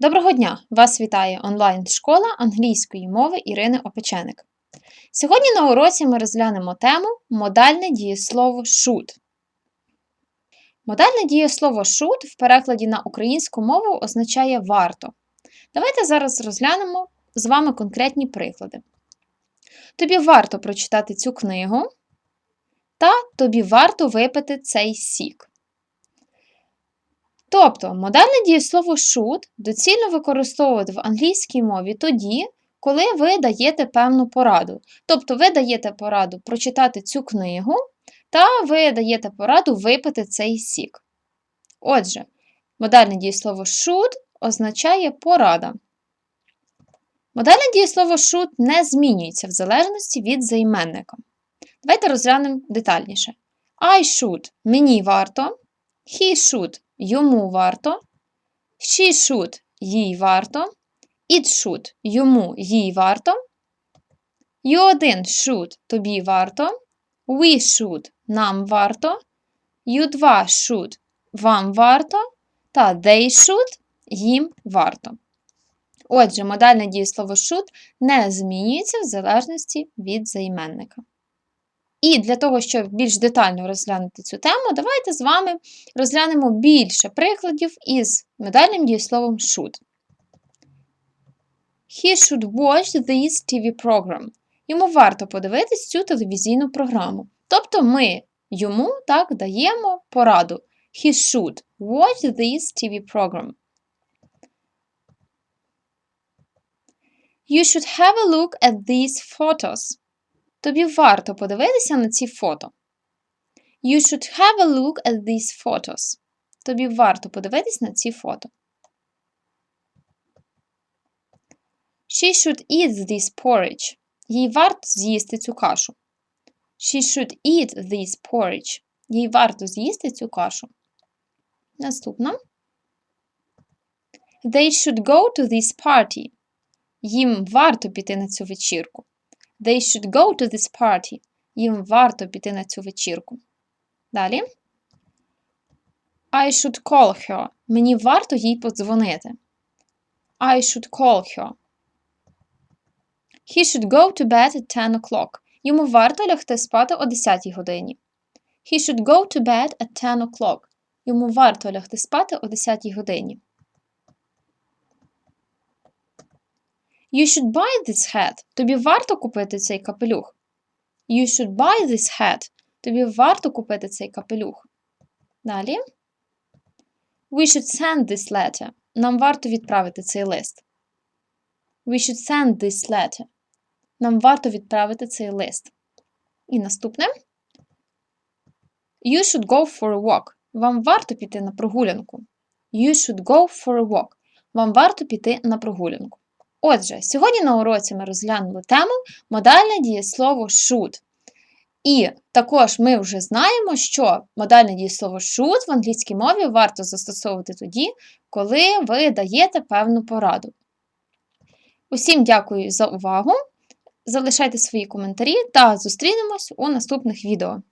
Доброго дня! Вас вітає онлайн-школа англійської мови Ірини Опеченик. Сьогодні на уроці ми розглянемо тему модальне дієслово should. Модальне дієслово should в перекладі на українську мову означає варто. Давайте зараз розглянемо з вами конкретні приклади. Тобі варто прочитати цю книгу, та тобі варто випити цей сік. Тобто модальне дієслово should доцільно використовувати в англійській мові тоді, коли ви даєте певну пораду. Тобто ви даєте пораду прочитати цю книгу, та ви даєте пораду випити цей сік. Отже, модальне дієслово should означає порада. Модальне дієслово should не змінюється в залежності від займенника. Давайте розглянемо детальніше. I should мені варто, he should йому варто, she should їй варто, it should йому їй варто, you один should тобі варто, we should нам варто, you два should вам варто, та they should їм варто. Отже, модальне дієслово should не змінюється в залежності від займенника. І для того, щоб більш детально розглянути цю тему, давайте з вами розглянемо більше прикладів із медальним дієсловом should. He should watch this TV program. Йому варто подивитись цю телевізійну програму. Тобто ми йому так даємо пораду. He should watch this TV program. You should have a look at these photos. Тобі варто подивитися на ці фото. You should have a look at these photos. Тобі варто подивитися на ці фото. She should eat this porridge. Їй варто з'їсти цю кашу. She should eat this porridge. Їй варто з'їсти цю кашу. Наступна. They should go to this party. Їм варто піти на цю вечірку. They should go to this party. Їм варто піти на цю вечірку. Далі. I should call her. Мені варто їй подзвонити. I should call her. He should go to bed at 10 o'clock. Йому варто лягти спати о 10 годині. He should go to bed at 10 o'clock. Йому варто лягти спати о 10 годині. You should buy this hat. Тобі варто купити цей капелюх. You should buy this hat. Тобі варто купити цей капелюх. Далі. We should send this letter. Нам варто відправити цей лист. We should send this letter. Нам варто відправити цей лист. І наступне. You should go for a walk. Вам варто піти на прогулянку. You should go for a walk. Вам варто піти на прогулянку. Отже, сьогодні на уроці ми розглянули тему модальне дієслово should. І також ми вже знаємо, що модальне дієслово should в англійській мові варто застосовувати тоді, коли ви даєте певну пораду. Усім дякую за увагу! Залишайте свої коментарі та зустрінемось у наступних відео.